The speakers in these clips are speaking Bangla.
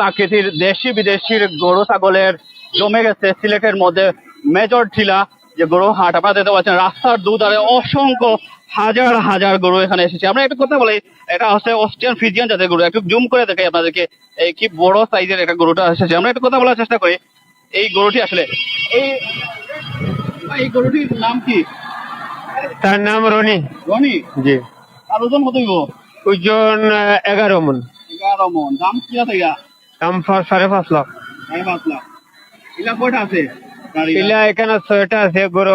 আকৃতির দেশি বিদেশির গরু ছাগলের জমে গেছে সিলেটের মধ্যে মেজর টিলা যে গরু হাট আপনারা দেখতে পাচ্ছেন রাস্তার দুধারে অসংখ্য হাজার হাজার গরু এখানে এসেছে। আমরা একটা কথা বলি এটা হচ্ছে অস্ট্রিয়ান ফিজিয়ান জাতের গরু একটু জুম করে দেখাই আপনাদেরকে এই কি বড় সাইজের একটা গরুটা এসেছে। আমরা একটা কথা বলার চেষ্টা করি এই গরুটি আসলে এই এই গরুটির নাম কি? তার নাম রনি। রনি? জি। আর ওজন কত ওজন এগারো মন। এগারো মন। দাম কি আছে দাম সাড়ে পাঁচ লাখ। সাড়ে পাঁচ লাখ। ইলা কয়টা আছে এলা এখানে ছয়টা আছে গরু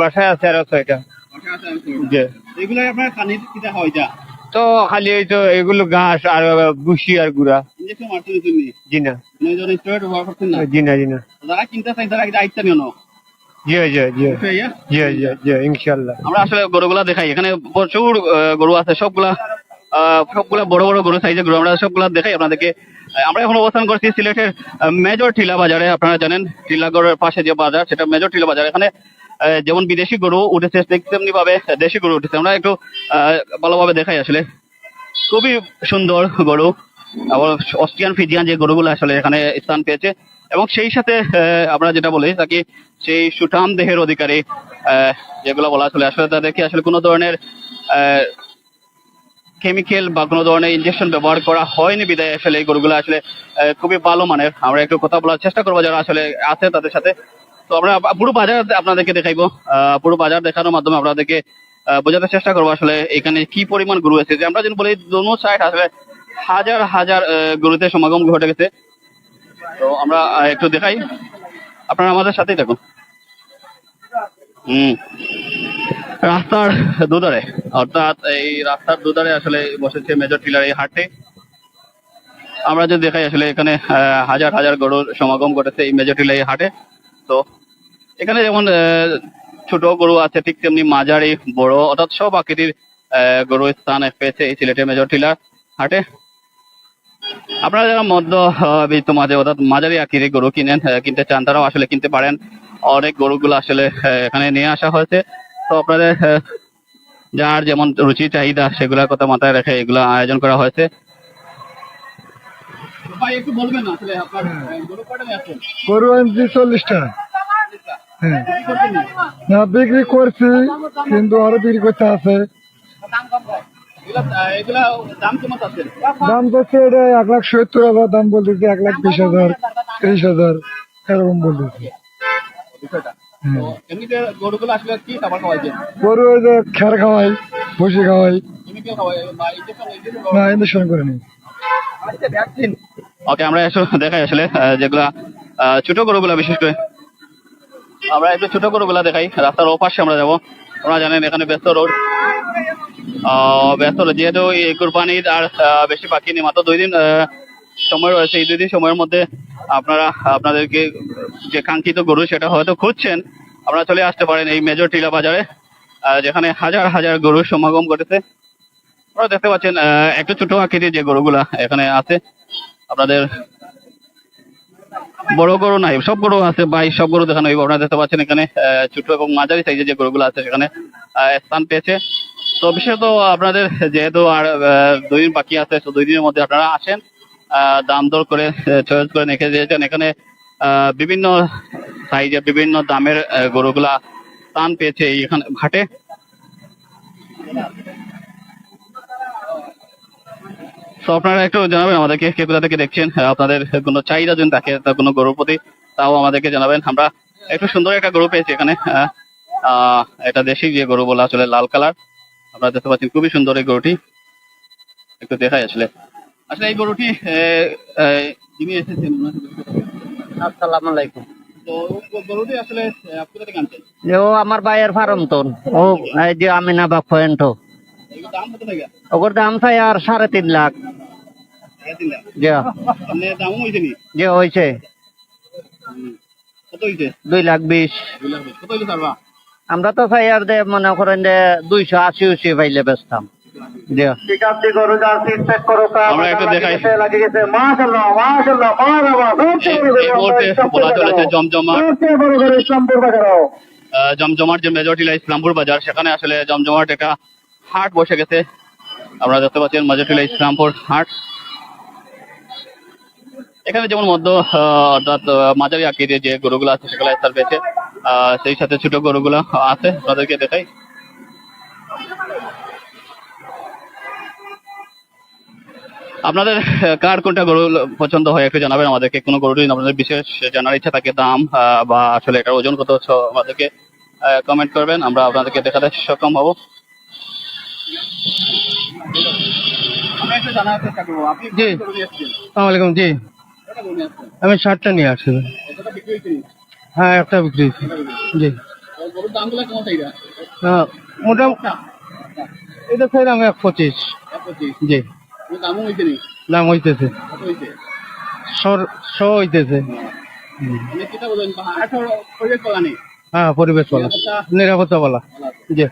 বাসায় আছে আরও ছয়টা। বাসা আছে আর কয়টা? জি। এগুলো আপনার খানি কিটা হয় যা? তো খালি এই তো এগুলো ঘাস আর বুসি আর গুড়া। ইঞ্জেকশন মারতে দিচ্ছেন নি জি না। নয়জন স্টেরয়েড ব্যবহার করছেন না? জি না জি না। যারা কিনতে চাই তারা এটা নিও না। জি জি জি। বুঝছ ইয়া? জি। জি জি ইনশাল্লাহ আমরা আসলে গরুগুলা দেখাই। এখানে প্রচুর গরু আছে। সবগুলা আহ, সবগুলা বড় বড় গরু সাইজের গরু। আমরা সবগুলা দেখাই আপনাদেরকে। আমরা এখন অবস্থান করছি সিলেটের মেজর টিলা বাজারে, আপনারা জানেন, টিলাগড়ের পাশে যে বাজার, সেটা মেজর টিলা বাজার। এখানে যেমন বিদেশি গরু উঠেছে, ঠিক তেমনি ভাবে দেশি গরু উঠেছে। আমরা একটু ভালোভাবে দেখাই আসলে। খুবই সুন্দর গরু, আবার অস্ট্রিয়ান, ফিজিয়ান যে গরুগুলো আসলে এখানে স্থান পেয়েছে। এবং সেই সাথে আমরা যেটা বলি তাকে সেই সুঠাম দেহের অধিকারী যেগুলো বলা আসলে আসলে তাদেরকে আসলে কোনো ধরনের কেমিক্যাল বা কোনো ধরনের ইনজেকশন ব্যবহার করা হয়নি বিদায়। আসলে এই গরুগুলো আসলে খুবই ভালো মানের। আমরা একটু কথা বলার চেষ্টা করব যারা আসলে আছে তাদের সাথে। তো আমরা পুরো বাজার আপনাদেরকে দেখাইবো। পুরো বাজার দেখানোর মাধ্যমে আপনাদেরকে বোঝাতে চেষ্টা করব আসলে এখানে কি পরিমাণ গরু আছে। যে আমরা যদি বলি, দোনো সাইড আসলে হাজার হাজার গরুতে সমাগম ঘটে গেছে। তো আমরা একটু দেখাই। আপনারা আমাদের সাথেই থাকুন। হুম। রাস্তার দুধারে অর্থাৎ এই রাস্তার দুধারে আসলে বসেছে মেজর টিলার এই হাটে। আমরা যদি দেখাই আসলে এখানে হাজার হাজার গরুর সমাগম ঘটেছে এই মেজর টিলার এই হাটে। তো এখানে যেমন ছোট গরু আছে ঠিক তেমনি মাঝারি বড় অর্থাৎ সব আকৃতির আহ, গরু স্থান পেয়েছে এই সিলেটের মেজর টিলার হাটে। আপনারা যারা মধ্য আহ, বিত্ত মাঝে অর্থাৎ মাঝারি আকৃতির গরু কিনেন কিনতে চান তারাও আসলে কিনতে পারেন। অনেক গরুগুলো আসলে এখানে নিয়ে আসা হয়েছে। তো আপনাদের যার যেমন রুচি চাহিদা সেগুলোর কথা মাথায় রেখে এগুলো আয়োজন করা হয়েছে। ভাই একটু বলবেন আসলে আপনার গরু আনছি চল্লিশটা হ্যাঁ। না বিক্রি করছি কিন্তু আরও বিক্রি করতে আছে। দাম কেমন আছে? দাম যাচ্ছে এটা এক লাখ সত্তর হাজার দাম বলতেছে এক লাখ বিশ হাজার ত্রিশ হাজার এরকম বলতেছি। বিষয়টা। তো এমনিতে গরুগুলো আসলে কি খাবার খাওয়াইছে গরু ওই যে খের খাওয়াই ভুসি খাওয়াই। না ইঞ্জেকশন করে নি। ওকে আমরা এসে দেখাই আসলে যেগুলা আহ, ছোট গরুগুলা বিশেষ করে। আমরা একটু ছোট গরুগুলা দেখাই রাস্তার ওপাশে আমরা যাব। আপনারা জানেন এখানে ব্যস্ত রোড। আহ, ব্যস্ত road, যেহেতু এই কুরবানির আর আহ, বেশি বাকি নেই মাত্র দুই দিন আহ, সময় রয়েছে, এই দুই দিন সময়ের মধ্যে আপনারা, আপনাদেরকে যে কাঙ্ক্ষিত গরু সেটা হয়তো খুঁজছেন, আপনারা চলে আসতে পারেন এই মেজর টিলা বাজারে যেখানে হাজার হাজার গরুর সমাগম ঘটেছে। আপনারা দেখতে পাচ্ছেন একটু ছোট আকৃতির যে গরুগুলা এখানে আছে, আপনাদের বড় গরু নাই, সব গরু আছে, ভাই, সব গরু দেখানো হইব। আপনারা দেখতে পাচ্ছেন এখানে ছোট এবং মাঝারি সাইজের যে গরুগুলো আছে, সেখানে স্থান পেয়েছে। তো বিশেষত আপনাদের, যেহেতু আর দুই দিন বাকি আছে, তো দুই দিনের মধ্যে আপনারা আসেন। দাম দর করে চয়েস করে রেখে দিয়েছেন এখানে বিভিন্ন সাইজের বিভিন্ন দামের গরুগুলা স্থান পেয়েছে এখানে ঘাটে। তো আপনারা একটু জানাবেন আমাদেরকে কে কোথা থেকে দেখছেন আপনাদের কোনো চাহিদা যদি থাকে কোনো গরুর প্রতি, তাও আমাদেরকে জানাবেন। আমরা একটু সুন্দর একটা গরু পেয়েছি এখানে এটা দেশি যে গরু বলা আসলে লাল কালার। আপনারা দেখতে পাচ্ছেন খুবই সুন্দর এই গরুটি। একটু দেখাই আসলে। আসলে এই গরুটি যিনি এসেছেন। আসসালামু আলাইকুম। ও আমার ভাইয়ের ফার্ম তো। ও এই যে আমিনা বা পয়েন্ট ওর দাম চাই আর সাড়ে তিন লাখ। যে মানে হয়েছে দুই লাখ বিশ। আমরা তো চাই আর যে মনে করেন যে দুইশো আশি উশি পাইলে বেচতাম। আমরা একটু দেখাই। এই এই বলা চলেছে জমজমাট আহ, জমজমাট যে মেজরিটি ইসলামপুর বাজার সেখানে আসলে জমজমাট একটা হাট বসে গেছে। আমরা দেখতে পাচ্ছেন মেজরিটি ইসলামপুর হাট। এখানে যেমন মধ্য অর্থাৎ মাঝারি আকৃতির যে গরুগুলো আছে সেগুলো স্থান পেয়েছে। আহ, সেই সাথে ছোট গরুগুলো আছে তাদেরকে দেখাই। আপনাদের কার কোনটা গরু পছন্দ হয় একটু জানাবেন আমাদেরকে। কোনো গরু যদি আপনাদের বিশেষ জানার ইচ্ছা থাকে দাম বা আসলে এটার ওজন কত হচ্ছে আমাদেরকে কমেন্ট করবেন। আমরা আপনাদেরকে দেখাতে সক্ষম হব। আমি জি। আসসালামাইকুম জি। আমি শার্টটা নিয়ে আসছি। হ্যাঁ একটা বিক্রি হয়েছে। জি। হ্যাঁ মোটামুটি এটা চাইলাম এক পঁচিশ। জি। দামও দাম হইতেছে। শ হইতেছে। মানে হ্যাঁ পরিবেশ বলা নিরাপত্তা। বলা জি।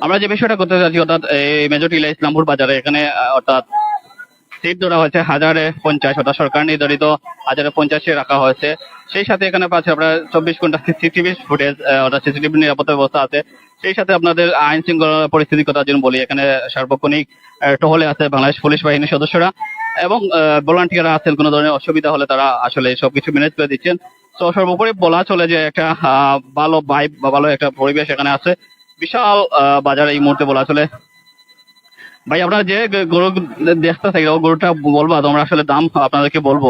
আমরা যে বিষয়টা করতে চাচ্ছি অর্থাৎ এই মেজরটিলা ইসলামপুর বাজারে এখানে অর্থাৎ সিট ধরা হয়েছে হাজারে পঞ্চাশ অর্থাৎ সরকার নির্ধারিত হাজারে পঞ্চাশে রাখা হয়েছে। সেই সাথে এখানে পাচ্ছে আপনার চব্বিশ ঘণ্টা সিসিটিভি ফুটেজ অর্থাৎ সিসিটিভি নিরাপত্তা ব্যবস্থা আছে। সেই সাথে আপনাদের আইন শৃঙ্খলা পরিস্থিতির কথা যদি বলি, এখানে সার্বক্ষণিক টহলে আছে বাংলাদেশ পুলিশ বাহিনীর সদস্যরা এবং ভলান্টিয়াররা আছেন, কোনো ধরনের অসুবিধা হলে তারা আসলে সবকিছু ম্যানেজ করে দিচ্ছেন। তো সর্বোপরি বলা চলে যে একটা ভালো ভাইব বা ভালো একটা পরিবেশ এখানে আছে। বিশাল বাজার এই মুহূর্তে বলা চলে। ভাই, আপনারা যে গরু দেখতে থাকি গরুটা বলবা তোমরা আসলে দাম আপনাদেরকে বলব।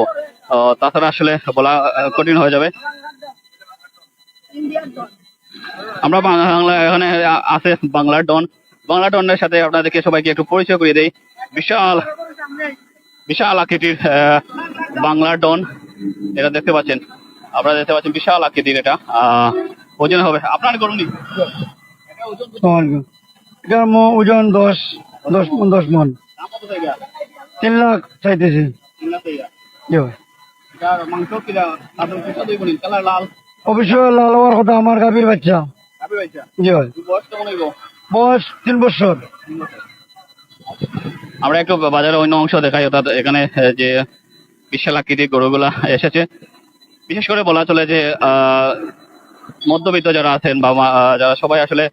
তাছাড়া আসলে বলা কঠিন হয়ে যাবে। আমরা বাংলা এখানে আছে বাংলার ডন। বাংলা ডনের সাথে আপনাদেরকে সবাইকে একটু পরিচয় করিয়ে দেই। বিশাল বিশাল আকৃতির বাংলার ডন। এটা দেখতে পাচ্ছেন। আপনারা দেখতে পাচ্ছেন বিশাল আকৃতির এটা। ওজন হবে। আপনার গরু নি ওজন দশ। দশ মন দশ মন। তিন লাখ চাইতেছি। লাল। অবশ্যই লাল হওয়ার কথা আমার গাভীর বাচ্চা। জি। ভাই বয়স তিন বছর। আমরা একটু বাজারের অন্য অংশ দেখাই অর্থাৎ এখানে যে বিশাল আকৃতির গরুগুলা এসেছে। বিশেষ করে বলা চলে যে আহ, মধ্যবিত্ত যারা আছেন বা যারা সবাই আসলে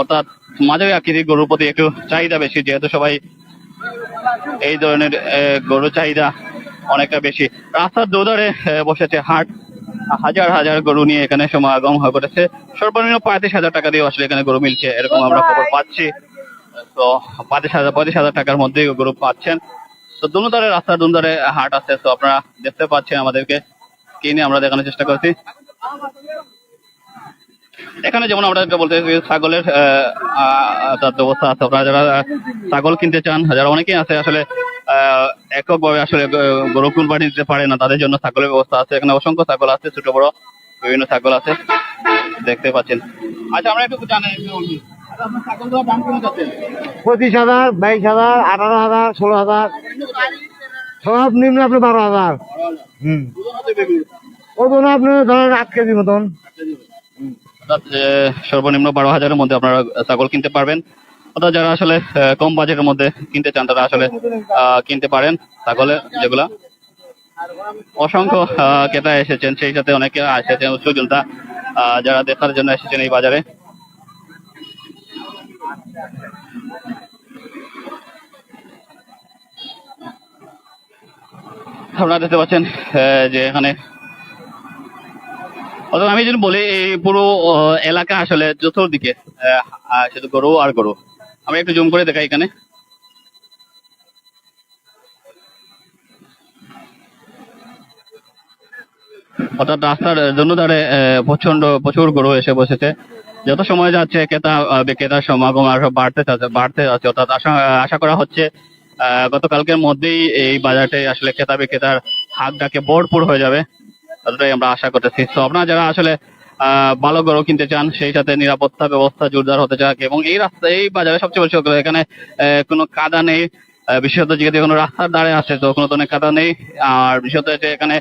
অর্থাৎ মাঝারি আকৃতির গরুর প্রতি একটু চাহিদা বেশি, যেহেতু সবাই এই ধরনের গরুর চাহিদা অনেকটা বেশি। রাস্তার দুধারে বসেছে হাট। হাজার হাজার গরু নিয়ে এখানে সমাগম হয়ে ঘটেছে সর্বনিম্ন পঁয়ত্রিশ হাজার টাকা দিয়ে আসলে এখানে গরু মিলছে, এরকম আমরা খবর পাচ্ছি। তো পঁয়ত্রিশ হাজার পঁয়ত্রিশ হাজার টাকার মধ্যে গরু পাচ্ছেন। তো দুনো ধারে রাস্তার দুনো ধারে হাট আছে, তো আপনারা দেখতে পাচ্ছেন আমাদেরকে। কিনে আমরা দেখানোর চেষ্টা করছি। এখানে যেমন আমরা যেটা বলতে ছাগলের তার ব্যবস্থা আছে। আপনারা যারা ছাগল কিনতে চান যারা অনেকেই আছে আসলে এককভাবে আসলে গরু কুরবানি দিতে পারে না তাদের জন্য ছাগলের ব্যবস্থা আছে। এখানে অসংখ্য ছাগল আছে ছোট বড় বিভিন্ন ছাগল আছে। দেখতে পাচ্ছেন। আচ্ছা আমরা একটু জানেন। আচ্ছা, পঁচিশ হাজার বাইশ হাজার আঠারো হাজার ষোলো হাজার। সব নিম্ন আপনি বারো হাজার। হুম। ওজন আপনি ধরেন আট কেজি মতন। সর্বনিম্ন বারো হাজারের মধ্যে আপনারা ছাগল কিনতে পারবেন। অর্থাৎ যারা আসলে কম বাজেটের মধ্যে কিনতে চান, তারা আসলে কিনতে পারেন ছাগলের যেগুলা। অসংখ্য ক্রেতা এসেছেন, সেই সাথে অনেকে এসেছেন সুজনতা যারা দেখার জন্য এসেছেন এই বাজারে। আপনারা দেখতে পাচ্ছেন যে এখানে অর্থাৎ আমি যদি বলি, এই পুরো এলাকা আসলে চতুর্দিকে শুধু গরু আর গরু। আমি একটু জুম করে দেখাই এখানে। অর্থাৎ রাস্তার জন্য ধারে প্রচণ্ড প্রচুর গরু এসে বসেছে। যত সময় যাচ্ছে, ক্রেতা বিক্রেতার সমাগম আরও বাড়তে বাড়তে যাচ্ছে। অর্থাৎ আশা আশা করা হচ্ছে গতকালকের মধ্যেই এই বাজারটি আসলে ক্রেতা বিক্রেতার হাক ডাকে ভরপুর হয়ে যাবে। ততটাই আমরা আশা করতেছি। তো আপনারা যারা আসলে ভালো গরু কিনতে চান, সেই সাথে নিরাপত্তা ব্যবস্থা জোরদার হতে চান এবং এই রাস্তা এই বাজারে সবচেয়ে বেশি এখানে কোনো কাদা নেই। বিশেষত যেহেতু কোনো রাস্তার ধারে আছে, তো কোনো ধরনের কাদা নেই। আর বিশেষত হচ্ছে এখানে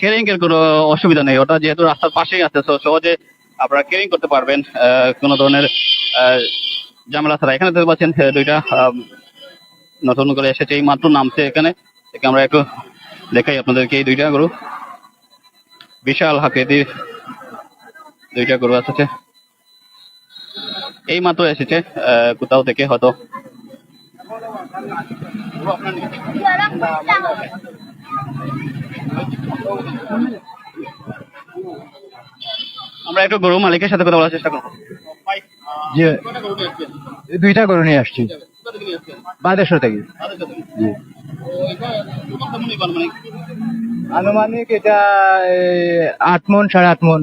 কেরিং এর কোনো অসুবিধা নেই। ওটা যেহেতু রাস্তার পাশেই আছে, তো সহজে আপনারা কেরিং করতে পারবেন। কোনো ধরনের ঝামেলা ছাড়া। এখানে দেখতে পাচ্ছেন দুইটা নতুন করে এসেছে। এই মাত্র নামছে এখানে। আমরা একটু দেখাই আপনাদেরকে। এই দুইটা গরু বিশাল আকৃতির দুইটা গরু এসেছে এই মাত্র এসেছে কোথাও থেকে হয়তো। আমরা একটু গরু মালিকের সাথে কথা বলার চেষ্টা করব। যে দুইটা গরু নিয়ে আসছি। বাদেশ্বর থেকে। আনুমানিক এটা আট মন সাড়ে আট মন।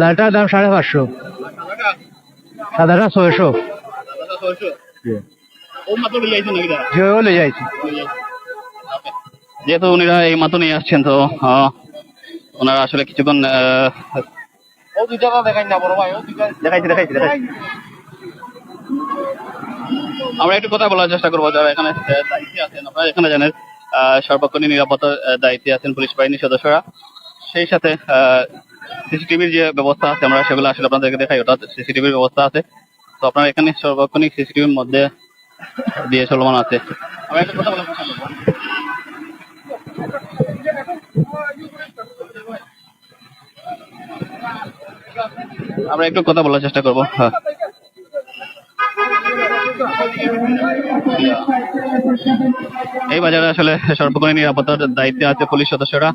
লালটার দাম সাড়ে পাঁচশো। সাদাটা? ছয়শো। যেও লে যাইছি যেহেতু উনিরা এই মাত্র নিয়ে আসছেন তো ওনারা আসলে কিছুক্ষণ দেখাইছি দেখাইছি দেখাইছি। আমরা একটু কথা বলার চেষ্টা করব যারা এখানে আছেন আপনারা এখানে জানেন। নিরাপত্তার আহ, দায়িত্বে আছেন পুলিশ বাহিনীর সদস্যরা। সেই সাথে সিসিটিভির যে ব্যবস্থা আছে আমরা সেগুলো আসলে আপনাদেরকে দেখাই ওটা সিসিটিভির ব্যবস্থা আছে। তো আপনার এখানে সর্বক্ষণিক সিসিটিভির মধ্যে দিয়ে চলমান আছে। আমরা একটু কথা বলার চেষ্টা করব। হ্যাঁ। এই বাজারে আসলে সর্বক্ষণিক নিরাপত্তার দায়িত্বে আছে পুলিশ সদস্যরা।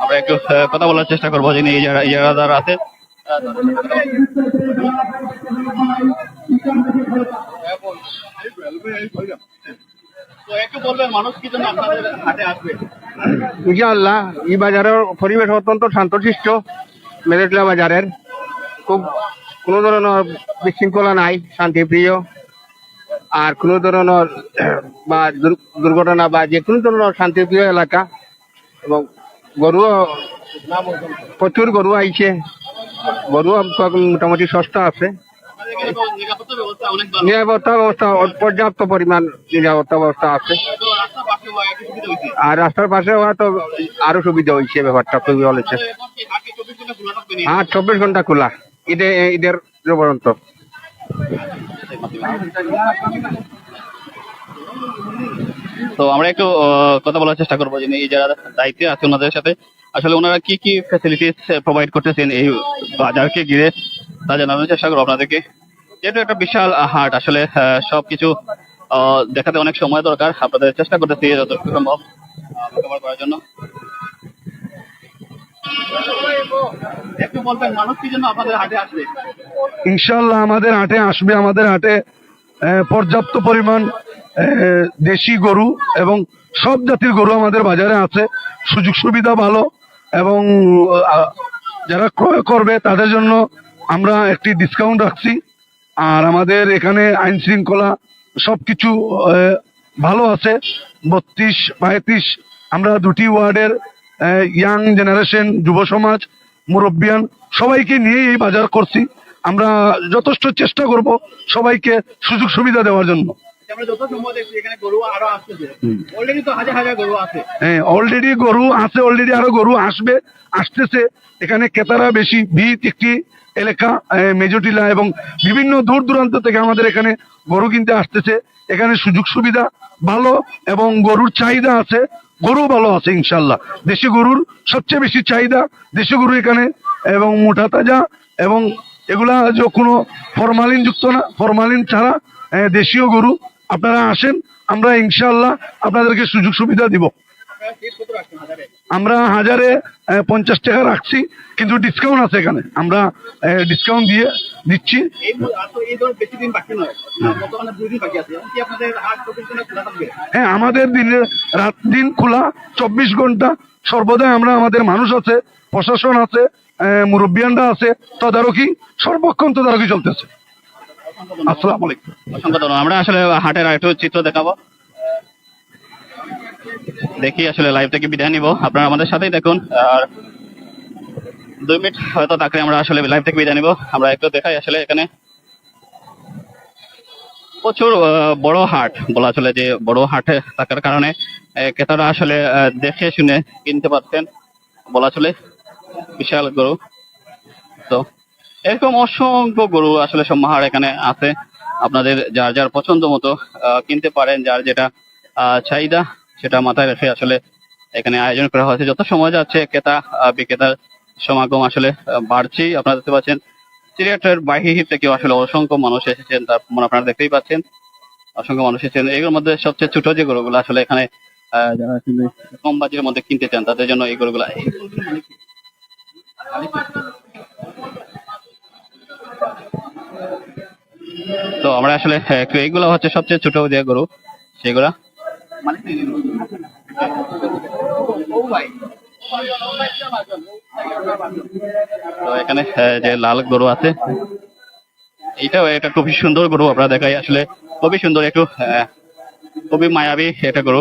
আমরা একটু কথা বলার চেষ্টা করব যিনি এই যারা ইজারাদার আছে। আহ, তো একটু বলবেন মানুষ কি জন্য আপনাদের হাটে আসবে? ইনশাআল্লাহ এই বাজারের পরিবেশ অত্যন্ত শান্তশিষ্ট। মেলেটলা বাজারের। খুব কোনো ধরনের বিশৃঙ্খলা নাই শান্তিপ্রিয়। আর কোনো ধরনের, বা দুর- দুর্ঘটনা বা যে কোনো ধরনের শান্তিপ্রিয় এলাকা এবং গরু প্রচুর গরু আইছে। গরু মোটামুটি সস্তা আছে। নিরাপত্তা ব্যবস্থা, পর্যাপ্ত পরিমাণ নিরাপত্তা ব্যবস্থা আছে। আর রাস্তার পাশে হয়তো আরও সুবিধা হয়েছে ব্যাপারটা, খুবই থাকবে হ্যাঁ চব্বিশ ঘণ্টা খোলা। ঈদে, ঈদের পর্যন্ত তো আমরা একটু কথা বলার চেষ্টা করব যিনি যারা দায়িত্বে আছে ওনাদের সাথে। আসলে ওনারা কি কি ফ্যাসিলিটিস প্রোভাইড করতেছেন এই বাজারকে ঘিরে, তা জানানোর চেষ্টা করব আপনাদেরকে। যেহেতু একটা বিশাল হাট, আসলে সবকিছু দেখাতে অনেক সময় দরকার। আপনাদের চেষ্টা করতেছি যতটুকু সম্ভব করার জন্য। ইনশাল্লাহ আমাদের হাটে আসবে? আমাদের হাটে পর্যাপ্ত পরিমাণ দেশি গরু এবং সব জাতির গরু আমাদের বাজারে আছে। সুযোগ সুবিধা ভালো এবং যারা ক্রয় করবে তাদের জন্য আমরা একটি ডিসকাউন্ট রাখছি। আর আমাদের এখানে আইন শৃঙ্খলা সব কিছু ভালো আছে। বত্রিশ, পঁয়ত্রিশ, আমরা দুটি ওয়ার্ডের ইয়াং জেনারেশন যুব সমাজ, মুরব্বিয়ান, সবাইকে নিয়ে এই বাজার করছি। আমরা যথেষ্ট চেষ্টা করব সবাইকে সুযোগ সুবিধা দেওয়ার জন্য। হ্যাঁ অলরেডি গরু আছে অলরেডি আরও গরু আসবে আসতেছে। এখানে ক্রেতারা বেশি ভিড় একটি এলাকা মেজটিলা এবং বিভিন্ন দূর দূরান্ত থেকে আমাদের এখানে গরু কিনতে আসতেছে। এখানে সুযোগ সুবিধা ভালো এবং গরুর চাহিদা আছে গরু ভালো আছে ইনশাল্লাহ দেশি গরুর সবচেয়ে বেশি চাহিদা দেশি গরু এখানে এবং মোটা তাজা এবং এগুলা যে কোনো ফরমালিন যুক্ত না ফরমালিন ছাড়া দেশীয় গরু। আপনারা আসেন, আমরা ইনশাল্লাহ আপনাদেরকে সুযোগ সুবিধা দিব। আমরা হাজারে পঞ্চাশ টাকা রাখছি, কিন্তু ডিসকাউন্ট আছে এখানে। আমরা ডিসকাউন্ট দিয়ে দিচ্ছি। হ্যাঁ আমাদের দিনে রাত দিন খোলা, চব্বিশ ঘণ্টা। সর্বদাই আমরা আমাদের মানুষ আছে, প্রশাসন আছে মুরব্বিয়ানরা আছে, তদারকি, সর্বক্ষণ তদারকি চলতেছে। আমরা আসলে হাটের আরেকটু চিত্র দেখাবো। দেখি আসলে লাইভ থেকে বিদায় নিব। আপনারা আমাদের সাথেই দেখুন। আর দুই মিনিট হয়তো থাকলে আমরা আসলে লাইভ থেকে বিদায় নিব। আমরা একটু দেখাই আসলে এখানে। প্রচুর বড় হাট বলা চলে যে বড় হাটে থাকার কারণে ক্রেতারা আসলে দেখে শুনে কিনতে পারতেন বলা চলে। বিশাল গরু। তো এরকম অসংখ্য গরু আসলে সমাহার এখানে আছে। আপনাদের যার যার পছন্দ মতো কিনতে পারেন, যার যেটা চাহিদা সেটা মাথায় রেখে আসলে এখানে আয়োজন করা হয়েছে। যত সময় যাচ্ছে, ক্রেতা বিক্রেতার সমাগম আসলে বাড়ছেই আপনারা দেখতে পাচ্ছেন, সিলেটের বাহির থেকে আসলে অসংখ্য মানুষ এসেছেন। তার মানে আপনারা দেখতেই পাচ্ছেন, অসংখ্য মানুষ এসেছেন। এগুলোর মধ্যে সবচেয়ে ছোট যে গরুগুলো আসলে এখানে যারা কম বাজেটের মধ্যে কিনতে চান, তাদের জন্য এই গরুগুলা এই গরুগুলো মানে কি? তো আমরা আসলে এইগুলো হচ্ছে সবচেয়ে ছোট যে গরু, সেগুলা। তো এখানে যে লাল গরু আছে, এটাও এটা খুবই সুন্দর গরু আপনারা দেখাই। আসলে খুবই সুন্দর একটু খুবই মায়াবী এটা গরু।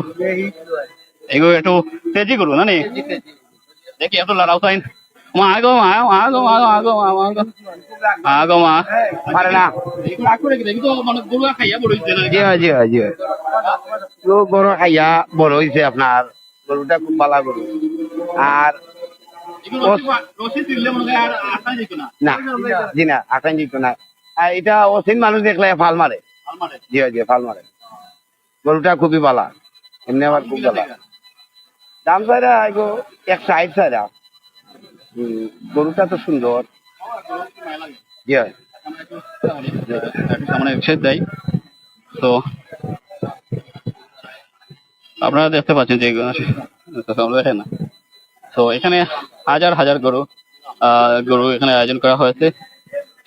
এগুলো একটু তেজি গরু, না নি? দেখি একটু লড়াও তাই মা আগো মা মা আগো মা মা তো মানে গরু খাইয়া বড় হইছে না জি হয় জি হয় জি হয় বড় খাইয়া বড় হয়েছে আপনার গরুটা খুব গরু আর মনে হয় না জি না না এটা অসীম মানুষ দেখলে ফাল মারে জি হয় জি ফাল মারে গরুটা খুবই ভালো এমনি আমার খুব ভালো দাম সাইরা এগো এক সাইড সাইরা গরুটা তো সুন্দর। দেয়। তো আপনারা দেখতে পাচ্ছেন যে দেখেন না। তো এখানে হাজার হাজার গরু গরু এখানে আয়োজন করা হয়েছে।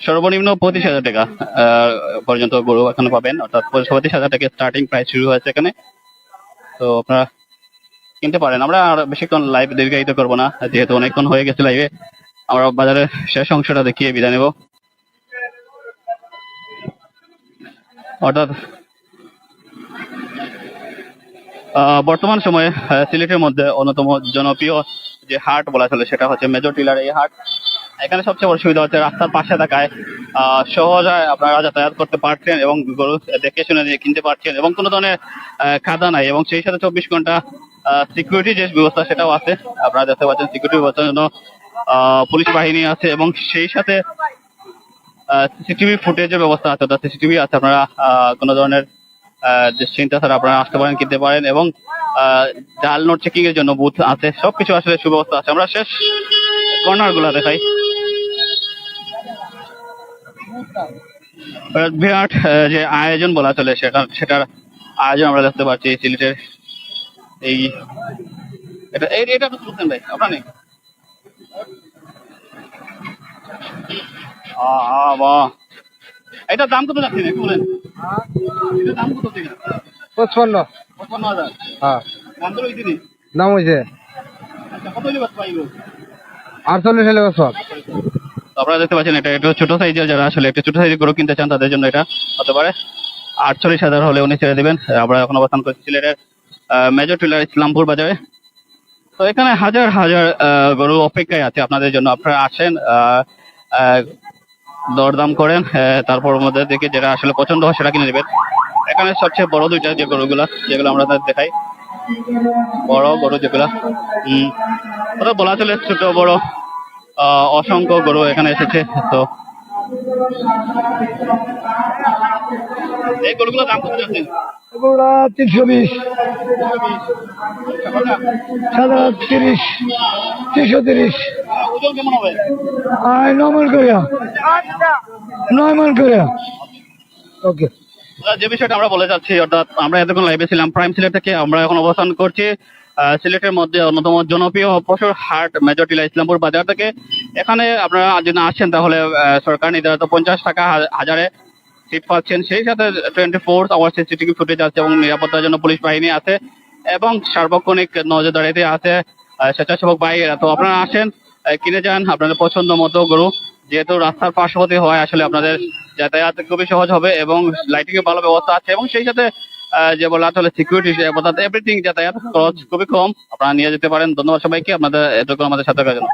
সর্বনিম্ন পঁচিশ হাজার টাকা পর্যন্ত গরু এখানে পাবেন। অর্থাৎ পঁচিশ হাজার টাকা স্টার্টিং প্রাইস শুরু হয়েছে এখানে। তো আপনারা কিনতে পারেন। আমরা আর বেশিক্ষণ লাইভ দীর্ঘায়িত করব না, যেহেতু অনেকক্ষণ হয়ে গেছে লাইভে আমরা বাজারের শেষ অংশটা দেখিয়ে বিদায় নেব। অর্থাৎ বর্তমান সময়ে সিলেটের মধ্যে অন্যতম জনপ্রিয় যে হাট বলা চলে, সেটা হচ্ছে মেজর টিলার এই হাট। এখানে সবচেয়ে বড় সুবিধা হচ্ছে রাস্তার পাশে থাকায় সহজে আপনারা যাতায়াত করতে পারছেন এবং গরু দেখে শুনে নিয়ে কিনতে পারছেন এবং কোনো ধরনের কাদা নাই এবং সেই সাথে চব্বিশ ঘণ্টা সিকিউরিটি যে ব্যবস্থা সেটাও আছে। আপনারা দেখতে পাচ্ছেন সিকিউরিটি ব্যবস্থার জন্য পুলিশ বাহিনী আছে এবং সেই সাথে সিসিটিভি ফুটেজের ব্যবস্থা আছে। অর্থাৎ সিসিটিভি আছে, আপনারা কোনো ধরনের চিন্তা ছাড়া আপনারা আসতে পারেন, কিনতে পারেন এবং জাল নোট চেকিং এর জন্য বুথ আছে। সবকিছু আসলে সুব্যবস্থা আছে। আমরা শেষ কর্নারগুলা দেখাই। বিরাট যে আয়োজন বলা চলে, সেটা সেটার আয়োজন আমরা দেখতে পাচ্ছি সিলেটের এই এটা এটা তো বুঝছেন ভাই আপনার নেই। এটার দাম কত যাচ্ছে একটু বলেন? এটার দাম কত থেকে? পঁচপন্ন। পঁচপান্ন হাজার। হ্যাঁ। দাম তো লইছিনি দাম হয়েছে আচ্ছা কত হইলে বাস পাইব আটচল্লিশ হলে আপনারা দেখতে পাচ্ছেন এটা একটু ছোট সাইজের যারা আসলে একটু ছোট সাইজের গরু কিনতে চান তাদের জন্য এটা হতে পারে। আটচল্লিশ হাজার হলে উনি ছেড়ে দিবেন। আমরা এখন অবস্থান করছি সিলেটের মেজর টিলার ইসলামপুর বাজারে। তো এখানে হাজার হাজার গরু অপেক্ষায় আছে আপনাদের জন্য। আপনারা আসেন দরদাম করেন তারপর মধ্যে দেখে যেটা আসলে পছন্দ হয় সেটা কিনে নেবেন। এখানে সবচেয়ে বড় দুইটা যে গরুগুলা, যেগুলো আমরা দেখাই। বড় গরু যেগুলা হম ওটা বলা চলে ছোট, বড় অসংখ্য গরু এখানে এসেছে। তো এই গরুগুলোর দাম কত যে বিষয়টা আমরা বলে যাচ্ছি, অর্থাৎ আমরা এতক্ষণ লাইভে ছিলাম প্রাইম সিলেট থেকে আমরা এখন অবস্থান করছি সিলেটের মধ্যে অন্যতম জনপ্রিয় পশুর হাট মেজর টিলা ইসলামপুর বাজার থেকে। এখানে আপনারা যদি আসেন তাহলে সরকার নির্ধারিত পঞ্চাশ টাকা হাজারে সিট পাচ্ছেন। সেই সাথে twenty four hour CCTV footage আছে এবং নিরাপত্তার জন্য পুলিশ বাহিনী আছে এবং সার্বক্ষণিক নজরদারিতে আছে স্বেচ্ছাসেবক বাহিনীরা। তো আপনারা আসেন কিনে যান, আপনাদের পছন্দ মতো গরু। যেহেতু রাস্তার পার্শ্ববর্তী হয়, আসলে আপনাদের যাতায়াত খুবই সহজ হবে এবং লাইটিং এর ভালো ব্যবস্থা আছে এবং সেই সাথে যে বলা চলে সিকিউরিটি অর্থাৎ এভরিথিং যাতায়াত খরচ খুবই কম। আপনারা নিয়ে যেতে পারেন। ধন্যবাদ সবাইকে। আপনাদের এতক্ষণ আমাদের সাথে থাকার জন্য।